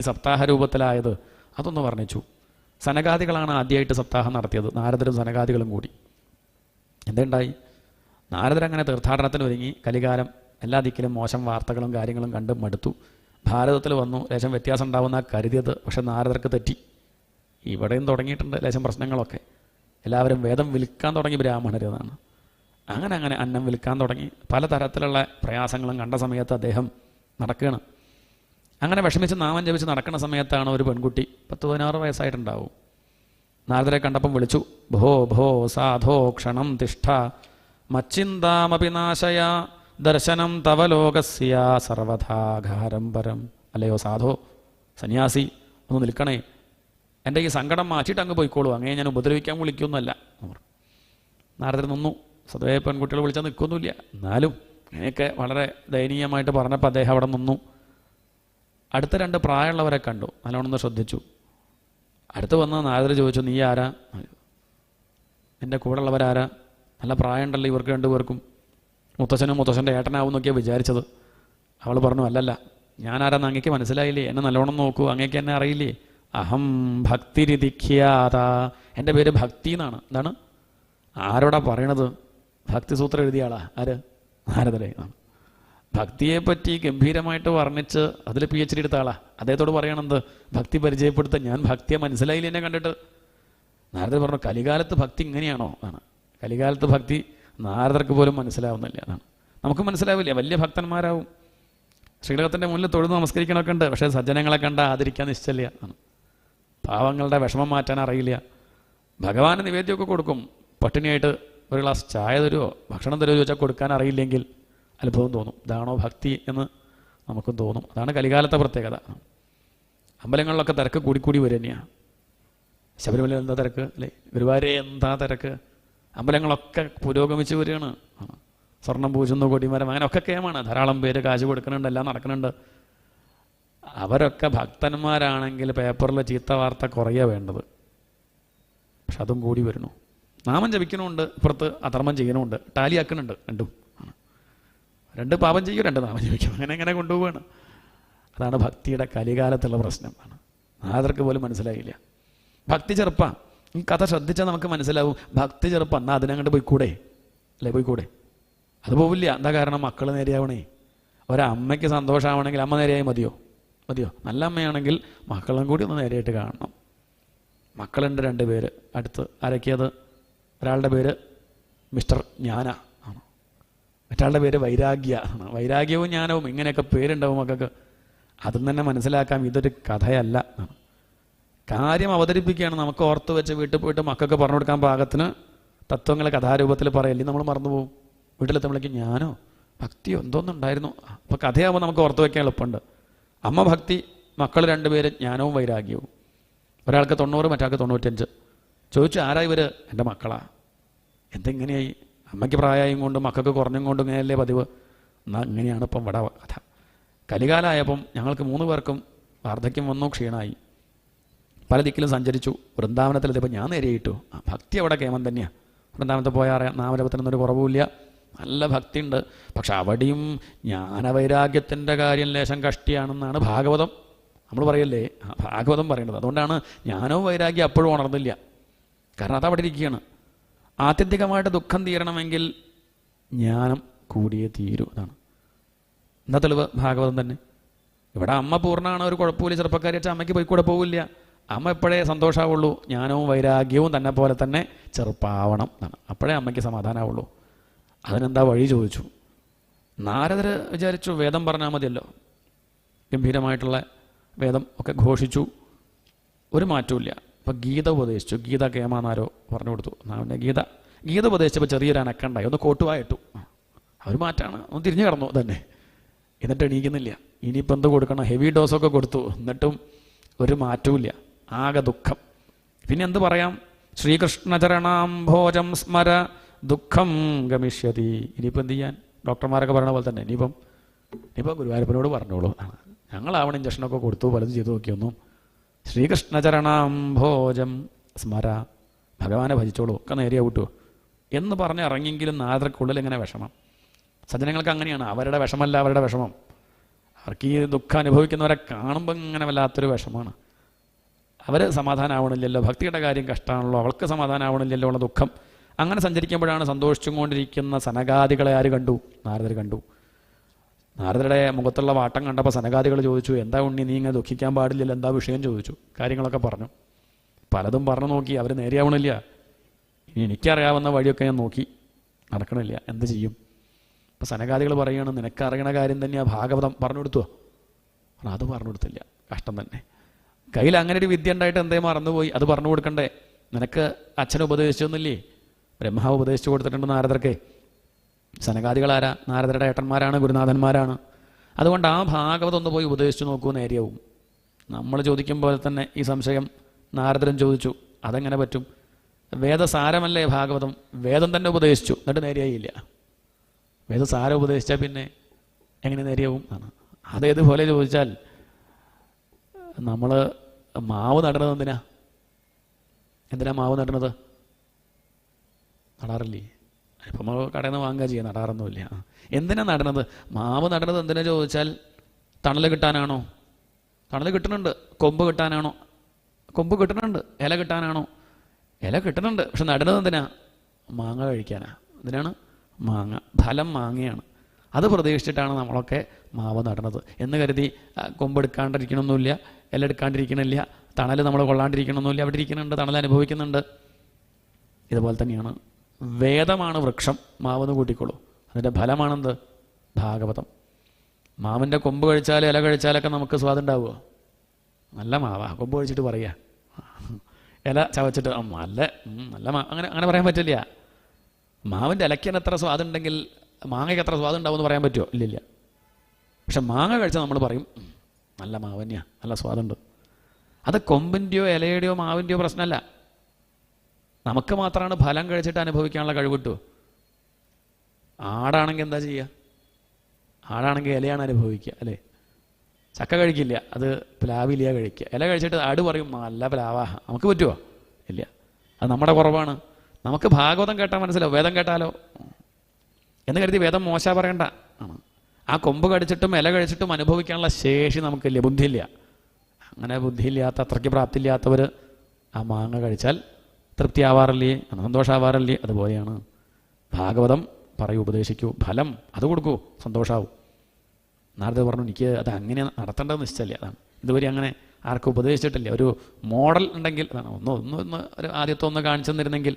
സപ്താഹ രൂപത്തിലായത് അതൊന്ന് വർണിച്ചു. സനകാദികളാണ് ആദ്യമായിട്ട് സപ്താഹം നടത്തിയത്. നാരദരും സനകാദികളും കൂടി. എന്തുണ്ടായി? നാരദരങ്ങനെ തീർത്ഥാടനത്തിന് ഒരുങ്ങി. കലികാലം എല്ലാ ദിക്കിലും മോശം വാർത്തകളും കാര്യങ്ങളും കണ്ട് മടുത്തു. ഭാരതത്തിൽ വന്നു. ലേശം വ്യത്യാസം ഉണ്ടാവുന്ന കരുതിയത് പക്ഷെ നാരദർക്ക് തെറ്റി. ഇവിടെയും തുടങ്ങിയിട്ടുണ്ട് ലേശം പ്രശ്നങ്ങളൊക്കെ. എല്ലാവരും വേദം വിൽക്കാൻ തുടങ്ങി ബ്രാഹ്മണർ അങ്ങനെ അങ്ങനെ അന്നം വിൽക്കാൻ തുടങ്ങി. പലതരത്തിലുള്ള പ്രയാസങ്ങളും കണ്ട സമയത്ത് അദ്ദേഹം നടക്കുകയാണ്. അങ്ങനെ വിഷമിച്ച് നാമം ജപിച്ച് നടക്കുന്ന സമയത്താണ് ഒരു പെൺകുട്ടി പത്ത് പതിനാറ് വയസ്സായിട്ടുണ്ടാവും. നാരദരെ കണ്ടപ്പം വിളിച്ചു ഭോ ഭോ സാധോ ക്ഷണം തിഷ്ഠ മച്ചിന്താമപി നാശയ ദർശനം തവ ലോകസ്യ സർവഥാഘാരം പരം. അല്ലയോ സാധോ സന്യാസി ഒന്ന് നിൽക്കണേ. എന്റെ ഈ സങ്കടം മാറ്റിയിട്ട് അങ്ങ് പോയിക്കോളൂ. അങ്ങനെ ഞാൻ ഉപദ്രവിക്കാൻ വിളിക്കൊന്നുമല്ല. നാരദർ നിന്നു. സ്വതവേ പെൺകുട്ടികൾ വിളിച്ചാൽ നിൽക്കൊന്നുമില്ല. എന്നാലും അങ്ങനെയൊക്കെ വളരെ ദയനീയമായിട്ട് പറഞ്ഞപ്പോൾ അദ്ദേഹം അവിടെ നിന്നു. അടുത്ത രണ്ട് പ്രായമുള്ളവരെ കണ്ടു. നല്ലോണം ഒന്ന് ശ്രദ്ധിച്ചു. അടുത്ത് വന്ന് നാരദർ ചോദിച്ചു നീ ആരാ? നിന്റെ കൂടെ ഉള്ളവരാരാ നല്ല പ്രായമുണ്ടല്ലോ ഇവർക്ക് രണ്ടുപേർക്കും. മുത്തശ്ശനും മുത്തശ്ശന്റെ ഏട്ടനാവും എന്നൊക്കെയാണ് വിചാരിച്ചത്. അവൾ പറഞ്ഞു അല്ലല്ല ഞാനാരാന്ന് അങ്ങേക്ക് മനസ്സിലായില്ലേ? എന്നെ നല്ലോണം നോക്കൂ അങ്ങേക്ക് എന്നെ അറിയില്ലേ? അഹം ഭക്തിരിധിഖ്യാത എന്റെ പേര് ഭക്തി എന്നാണ്. എന്താണ്? ആരോടാ പറയണത്? ഭക്തിസൂത്രം എഴുതിയ ആളാ. ആര്? നാരദരെ. ഭക്തിയെപ്പറ്റി ഗംഭീരമായിട്ട് വർണിച്ച് അതിൽ പി എച്ച് ഡി എടുത്ത ആളാ. അദ്ദേഹത്തോട് പറയണെന്ത് ഭക്തി പരിചയപ്പെടുത്താൻ ഞാൻ ഭക്തിയെ മനസ്സിലായില്ല എന്നെ കണ്ടിട്ട്. നാരദർ പറഞ്ഞു കലികാലത്ത് ഭക്തി ഇങ്ങനെയാണോ? എന്നാണ്. കലികാലത്ത് ഭക്തി നാരദർക്ക് പോലും മനസ്സിലാവുന്നില്ല അതാണ് നമുക്ക് മനസ്സിലാവില്ല വലിയ ഭക്തന്മാരാവും. ശ്രീലകത്തിന്റെ മുന്നിൽ തൊഴുത് നമസ്കരിക്കണമൊക്കെ ഉണ്ട് പക്ഷേ സജ്ജനങ്ങളെ കണ്ട ആദരിക്കാൻ നിശ്ചയില്ല ആണ് പാവങ്ങളുടെ വിഷമം മാറ്റാൻ അറിയില്ല. ഭഗവാന് നിവേദ്യമൊക്കെ കൊടുക്കും. പട്ടിണിയായിട്ട് ഒരു ഗ്ലാസ് ചായ തരുമോ ഭക്ഷണം തരുമോ ചോദിച്ചാൽ കൊടുക്കാൻ അറിയില്ലെങ്കിൽ. അത്ഭുതം തോന്നും. ഇതാണോ ഭക്തി എന്ന് നമുക്കും തോന്നും. അതാണ് കലികാലത്തെ പ്രത്യേകത. അമ്പലങ്ങളിലൊക്കെ തിരക്ക് കൂടിക്കൂടി വരും തന്നെയാണ് ശബരിമല എന്താ തിരക്ക്? അല്ലേ ഗുരുവായൂരെ എന്താ തിരക്ക്? അമ്പലങ്ങളൊക്കെ പുരോഗമിച്ച് വരികയാണ്. സ്വർണം പൂജുന്നു കൊടിമരം അങ്ങനെ ഒക്കെ കേമാണ്. ധാരാളം പേര് കാശ് കൊടുക്കുന്നുണ്ട് എല്ലാം നടക്കുന്നുണ്ട്. അവരൊക്കെ ഭക്തന്മാരാണെങ്കിൽ പേപ്പറിൽ ചീത്ത വാർത്ത കുറയുക വേണ്ടത്. പക്ഷെ അതും കൂടി വരുന്നു. നാമം ജപിക്കണമുണ്ട് ഇപ്പുറത്ത് അധർമ്മം ചെയ്യണമുണ്ട് ടാലിയാക്കണുണ്ട് രണ്ടും. രണ്ട് പാപം ചെയ്യും രണ്ട് നാമം ജപിക്കും. അങ്ങനെ എങ്ങനെ കൊണ്ടുപോവാണ്. അതാണ് ഭക്തിയുടെ കലികാലത്തുള്ള പ്രശ്നം. ആണ് ആദർക്ക് പോലും മനസ്സിലായില്ല. ഭക്തി ചെറുപ്പ. ഈ കഥ ശ്രദ്ധിച്ചാൽ നമുക്ക് മനസ്സിലാവും. ഭക്തി ചെറുപ്പം. എന്നാൽ അതിനങ്ങോട്ട് പോയിക്കൂടെ? അല്ലേ പോയിക്കൂടെ? അത് പോവില്ല. എന്താ കാരണം? മക്കൾ നേരെയാവണേ. ഒരമ്മയ്ക്ക് സന്തോഷമാവണമെങ്കിൽ അമ്മ നേരെയായി മതിയോ? മതിയോ? നല്ല അമ്മയാണെങ്കിൽ മക്കളും കൂടി ഒന്ന് നേരെയായിട്ട് കാണണം. മക്കളുണ്ട് രണ്ട് പേര്. അടുത്ത് ആരൊക്കെയത് ഒരാളുടെ പേര് മിസ്റ്റർ ജ്ഞാന മറ്റാളുടെ പേര് വൈരാഗ്യ ആണ്. വൈരാഗ്യവും ജ്ഞാനവും ഇങ്ങനെയൊക്കെ പേരുണ്ടാവും മക്കൾക്ക്. അതും തന്നെ മനസ്സിലാക്കാം. ഇതൊരു കഥയല്ല. കാര്യം അവതരിപ്പിക്കുകയാണ്. നമുക്ക് ഓർത്ത് വെച്ച് വീട്ടിൽ പോയിട്ട് മക്കൾക്ക് പറഞ്ഞു കൊടുക്കാൻ പാകത്തിന് തത്വങ്ങൾ കഥാരൂപത്തിൽ പറയല്ലേ നമ്മൾ മറന്നുപോകും വീട്ടിലെത്തുമ്പോഴേക്കും ഞാനോ ഭക്തിയോ എന്തോന്നുണ്ടായിരുന്നു. അപ്പോൾ കഥയാകുമ്പോൾ നമുക്ക് ഓർത്ത് വയ്ക്കാൻ എളുപ്പമുണ്ട്. അമ്മ ഭക്തി മക്കൾ രണ്ടുപേരും ജ്ഞാനവും വൈരാഗ്യവും. ഒരാൾക്ക് തൊണ്ണൂറ് മറ്റാൾക്ക് തൊണ്ണൂറ്റഞ്ച് ചോദിച്ചു ആരാ ഇവർ എന്റെ മക്കളാ. എന്തെങ്ങനെയായി? അമ്മയ്ക്ക് പ്രായം കൊണ്ട് മക്കൾക്ക് കുറഞ്ഞും കൊണ്ടും ഇങ്ങനെയല്ലേ പതിവ്? എന്നാൽ ഇങ്ങനെയാണ് ഇപ്പം ഇവിടെ കഥ. കലികാലായപ്പം ഞങ്ങൾക്ക് മൂന്ന് പേർക്കും വാർദ്ധക്യം വന്നു ക്ഷീണമായി. പല ദിക്കിലും സഞ്ചരിച്ചു. വൃന്ദാവനത്തിലെത്തിയപ്പോൾ ഞാൻ നേരെയിട്ടു ആ ഭക്തി അവിടെ കേമം തന്നെയാണ് വൃന്ദാവനത്തിൽ പോയാൽ അറിയാം നാമരപത്തിനൊന്നൊരു കുറവുമില്ല. നല്ല ഭക്തി ഉണ്ട് പക്ഷെ അവിടെയും ജ്ഞാനവൈരാഗ്യത്തിന്റെ കാര്യം ലേശം കഷ്ടിയാണെന്നാണ് ഭാഗവതം. നമ്മൾ പറയല്ലേ? ഭാഗവതം പറയുന്നത് അതുകൊണ്ടാണ് ജ്ഞാനവും വൈരാഗ്യം അപ്പോഴും ഉണർന്നില്ല. കാരണം അത് അവിടെ ഇരിക്കുകയാണ്. ആത്യന്തികമായിട്ട് ദുഃഖം തീരണമെങ്കിൽ ജ്ഞാനം കൂടിയേ തീരൂ അതാണ്. എന്താ തെളിവ്? ഭാഗവതം തന്നെ. ഇവിടെ അമ്മ പൂർണമാണ് ഒരു കുഴപ്പമില്ല ചെറുപ്പക്കാരി വെച്ചാൽ അമ്മയ്ക്ക് പോയി കൂടെ പോവില്ല. അമ്മ എപ്പോഴേ സന്തോഷമാവുള്ളൂ ജ്ഞാനവും വൈരാഗ്യവും തന്നെ പോലെ തന്നെ ചെറുപ്പാവണം എന്നാണ് അപ്പോഴേ അമ്മയ്ക്ക് സമാധാനമാവുള്ളൂ അതിനെന്താ വഴി ചോദിച്ചു? നാരദർ വിചാരിച്ചു വേദം പറഞ്ഞാൽ മതിയല്ലോ. ഗംഭീരമായിട്ടുള്ള വേദം ഒക്കെ ഘോഷിച്ചു. ഒരു മാറ്റവും ഇപ്പം ഗീത ഉപദേശിച്ചു. ഗീത കേമാനാരോ പറഞ്ഞു കൊടുത്തു. എന്നാ ഗീത? ഗീത ഉപദേശിച്ചപ്പോൾ ചെറിയൊരു അനക്കണ്ടായി. ഒന്ന് കോട്ടുവായിട്ടു അവർ മാറ്റാണ്. ഒന്ന് തിരിഞ്ഞു കിടന്നു തന്നെ. എന്നിട്ട് എണീക്കുന്നില്ല. ഇനിയിപ്പോൾ എന്ത് കൊടുക്കണം? ഹെവി ഡോസൊക്കെ കൊടുത്തു. എന്നിട്ടും ഒരു മാറ്റവും ആകെ ദുഃഖം. പിന്നെ എന്ത് പറയാം? ശ്രീകൃഷ്ണചരണാം ഭോജം സ്മര ദുഃഖം ഗമിഷ്യതി. ഇനിയിപ്പോൾ എന്ത് ചെയ്യാൻ? ഡോക്ടർമാരൊക്കെ പറയണ പോലെ തന്നെ. ഇനിയിപ്പം ഇനിയിപ്പോൾ ഗുരുവായൂരപ്പനോട് പറഞ്ഞോളൂ. ഞങ്ങളാവണം ഇഞ്ചക്ഷനൊക്കെ കൊടുത്തു. പലതും ചെയ്തു നോക്കിയൊന്നും ശ്രീകൃഷ്ണചരണാംഭോജം. സ്മര. ഭഗവാനെ ഭജിച്ചോളൂ. ഒക്കെ നേരിയ വിട്ടു. എന്ന് പറഞ്ഞ് ഇറങ്ങിയെങ്കിലും നാദർക്കുള്ളിൽ ഇങ്ങനെ വിഷമം. സജ്ജനങ്ങൾക്ക് അങ്ങനെയാണ്. അവരുടെ വിഷമല്ല അവരുടെ വിഷമം. അവർക്ക് ഈ ദുഃഖം അനുഭവിക്കുന്നവരെ കാണുമ്പോൾ ഇങ്ങനെ വല്ലാത്തൊരു വിഷമാണ് അവർ സമാധാനമാവണില്ലല്ലോ ഭക്തിയുടെ കാര്യം കഷ്ടമാണല്ലോ അവൾക്ക് സമാധാനമാവണില്ലല്ലോ ഉള്ള ദുഃഖം. അങ്ങനെ സഞ്ചരിക്കുമ്പോഴാണ് സന്തോഷിച്ചും കൊണ്ടിരിക്കുന്ന സനകാദികളെ ആര് കണ്ടു? നാരദർ കണ്ടു. നാരദരുടെ മുഖത്തുള്ള വാട്ടം കണ്ടപ്പോൾ സനകാദികൾ ചോദിച്ചു എന്താ ഉണ്ണി നീ ഇങ്ങനെ ദുഃഖിക്കാൻ പാടില്ലല്ലോ? എന്താ വിഷയം? ചോദിച്ചു. കാര്യങ്ങളൊക്കെ പറഞ്ഞു. പലതും പറഞ്ഞു നോക്കി. അവർ നേരെയാവണില്ല. ഇനി എനിക്കറിയാവുന്ന വഴിയൊക്കെ ഞാൻ നോക്കി. നടക്കണില്ല. എന്ത് ചെയ്യും? ഇപ്പം സനകാദികൾ പറയുകയാണ് നിനക്കറിയണ കാര്യം തന്നെയാ ഭാഗവതം പറഞ്ഞു കൊടുത്തോ അത് പറഞ്ഞു കൊടുത്തില്ല കഷ്ടം തന്നെ. കയ്യിൽ അങ്ങനെ ഒരു വിദ്യ ഉണ്ടായിട്ട് എന്തേ മറന്നുപോയി? അത് പറഞ്ഞു കൊടുക്കണ്ടേ നിനക്ക് അച്ഛനെ ഉപദേശിച്ചൊന്നുമില്ലേ? ബ്രഹ്മാവ് ഉപദേശിച്ചു കൊടുത്തിട്ടുണ്ട് നാരദർക്ക്. സനകാദികളാരാ? നാരദരുടെ ഏട്ടന്മാരാണ് ഗുരുനാഥന്മാരാണ്. അതുകൊണ്ട് ആ ഭാഗവതം ഒന്ന് പോയി ഉപദേശിച്ചു നോക്കൂ നേരിയാവും. നമ്മൾ ചോദിക്കും പോലെ തന്നെ ഈ സംശയം നാരദരും ചോദിച്ചു അതെങ്ങനെ പറ്റും? വേദസാരമല്ലേ ഭാഗവതം? വേദം തന്നെ ഉപദേശിച്ചു. എന്നിട്ട് നേരെയായില്ല. വേദസാരം ഉപദേശിച്ചാൽ പിന്നെ എങ്ങനെ നേരെയാവും? ആണ് അതേതുപോലെ ചോദിച്ചാൽ നമ്മൾ മാവ് നടണത് എന്തിനാ? എന്തിനാ മാവ് നടണത് നടാറില്ലേ? ഇപ്പം നമ്മൾ കടയിൽ നിന്ന് വാങ്ങുക ചെയ്യുക നടാറൊന്നുമില്ല. ആ. എന്തിനാ നടണത് മാവ് നടണത് എന്തിനാ ചോദിച്ചാൽ തണൽ കിട്ടാനാണോ? തണൽ കിട്ടുന്നുണ്ട്. കൊമ്പ് കിട്ടാനാണോ? കൊമ്പ് കിട്ടുന്നുണ്ട്. ഇല കിട്ടാനാണോ? ഇല കിട്ടുന്നുണ്ട്. പക്ഷെ നടണത് എന്തിനാ? മാങ്ങ കഴിക്കാനാ. എന്തിനാണ്? മാങ്ങ. ഫലം മാങ്ങയാണ്. അത് പ്രതീക്ഷിച്ചിട്ടാണ് നമ്മളൊക്കെ മാവ് നടണത് എന്ന് കരുതി ആ, കൊമ്പ് എടുക്കാണ്ടിരിക്കണമെന്നില്ല ഇല എടുക്കാണ്ടിരിക്കണില്ല തണൽ നമ്മൾ കൊള്ളാണ്ടിരിക്കണമെന്നില്ല അവിടെ ഇരിക്കുന്നുണ്ട് തണൽ അനുഭവിക്കുന്നുണ്ട്. ഇതുപോലെ തന്നെയാണ് വേദമാണ് വൃക്ഷം മാവെന്ന് കൂട്ടിക്കോളൂ. അതിന്റെ ഫലമാണെന്ത്? ഭാഗവതം. മാവിന്റെ കൊമ്പ് കഴിച്ചാൽ ഇല കഴിച്ചാലൊക്കെ നമുക്ക് സ്വാദുണ്ടാവുമോ നല്ല മാവാ. കൊമ്പ് കഴിച്ചിട്ട് പറയുക ഇല ചവച്ചിട്ട് "ഉം, നല്ല നല്ല മാ. അങ്ങനെ അങ്ങനെ പറയാൻ പറ്റില്ല. മാവിന്റെ ഇലയ്ക്ക് എത്ര സ്വാദ് ഉണ്ടെങ്കിൽ മാങ്ങയ്ക്ക് എത്ര സ്വാദ് ഉണ്ടാവും എന്ന് പറയാൻ പറ്റുമോ ഇല്ലില്ല പക്ഷെ മാങ്ങ കഴിച്ചാൽ നമ്മൾ പറയും നല്ല മാവന്യാ നല്ല സ്വാദുണ്ട്. അത് കൊമ്പിന്റെയോ ഇലയുടെയോ മാവിന്റെയോ പ്രശ്നമല്ല. നമുക്ക് മാത്രമാണ് ഫലം കഴിച്ചിട്ട് അനുഭവിക്കാനുള്ള കഴിവ് കിട്ടുമോ ആടാണെങ്കിൽ എന്താ ചെയ്യുക? ആടാണെങ്കിൽ ഇലയാണ് അനുഭവിക്കുക അല്ലേ? ചക്ക കഴിക്കില്ല അത് പ്ലാവില്ല കഴിക്കുക. ഇല കഴിച്ചിട്ട് ആട് പറയും നല്ല പ്ലാവാ. നമുക്ക് പറ്റുമോ ഇല്ല. അത് നമ്മുടെ കുറവാണ്. നമുക്ക് ഭാഗവതം കേട്ടാൽ മനസ്സിലാവും. വേദം കേട്ടാലോ? എന്ന് കരുതി വേദം മോശ പറയണ്ട. ആണ്. ആ കൊമ്പ് കടിച്ചിട്ടും ഇല കഴിച്ചിട്ടും അനുഭവിക്കാനുള്ള ശേഷി നമുക്കില്ല. ബുദ്ധിയില്ല. അങ്ങനെ ബുദ്ധിയില്ലാത്ത അത്രയ്ക്ക് പ്രാപ്തിയില്ലാത്തവർ ആ മാങ്ങ കഴിച്ചാൽ തൃപ്തിയാവാറില്ലേ? സന്തോഷമാവാറില്ലേ അതുപോലെയാണ്. ഭാഗവതം പറയൂ ഉപദേശിക്കൂ ഫലം അത് കൊടുക്കൂ സന്തോഷാവും. നാരദ പറഞ്ഞു എനിക്ക് അത് അങ്ങനെ നടത്തേണ്ടത് നിശ്ചയില്ല അതാണ്. ഇതുവരെ അങ്ങനെ ആർക്കും ഉപദേശിച്ചിട്ടില്ല. ഒരു മോഡൽ ഉണ്ടെങ്കിൽ അതാണ്. ഒന്ന് ഒന്ന് ഒന്ന് ഒരു ആദ്യത്തെ ഒന്ന് കാണിച്ചു തന്നിരുന്നെങ്കിൽ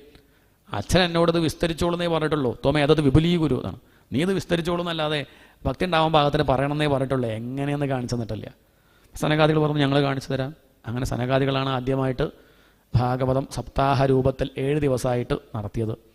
അച്ഛൻ എന്നോടത് വിസ്തരിച്ചോളൂന്നേ പറഞ്ഞിട്ടുള്ളൂ. തോമേ അതത് വിപുലീകുരു അതാണ്. നീ ഇത് വിസ്തരിച്ചോളൂ എന്നല്ലാതെ ഭക്തി ഉണ്ടാവാൻ പാകത്തിന് പറയണമെന്നേ പറഞ്ഞിട്ടുള്ളൂ. എങ്ങനെയെന്ന് കാണിച്ചു തന്നിട്ടില്ല. സനകാദികൾ പറഞ്ഞു ഞങ്ങൾ കാണിച്ചു തരാം. അങ്ങനെ സനകാദികളാണ് ആദ്യമായിട്ട് ഭാഗവതം സപ്താഹ രൂപത്തിൽ ഏഴ് ദിവസമായിട്ട് നടത്തിയത്.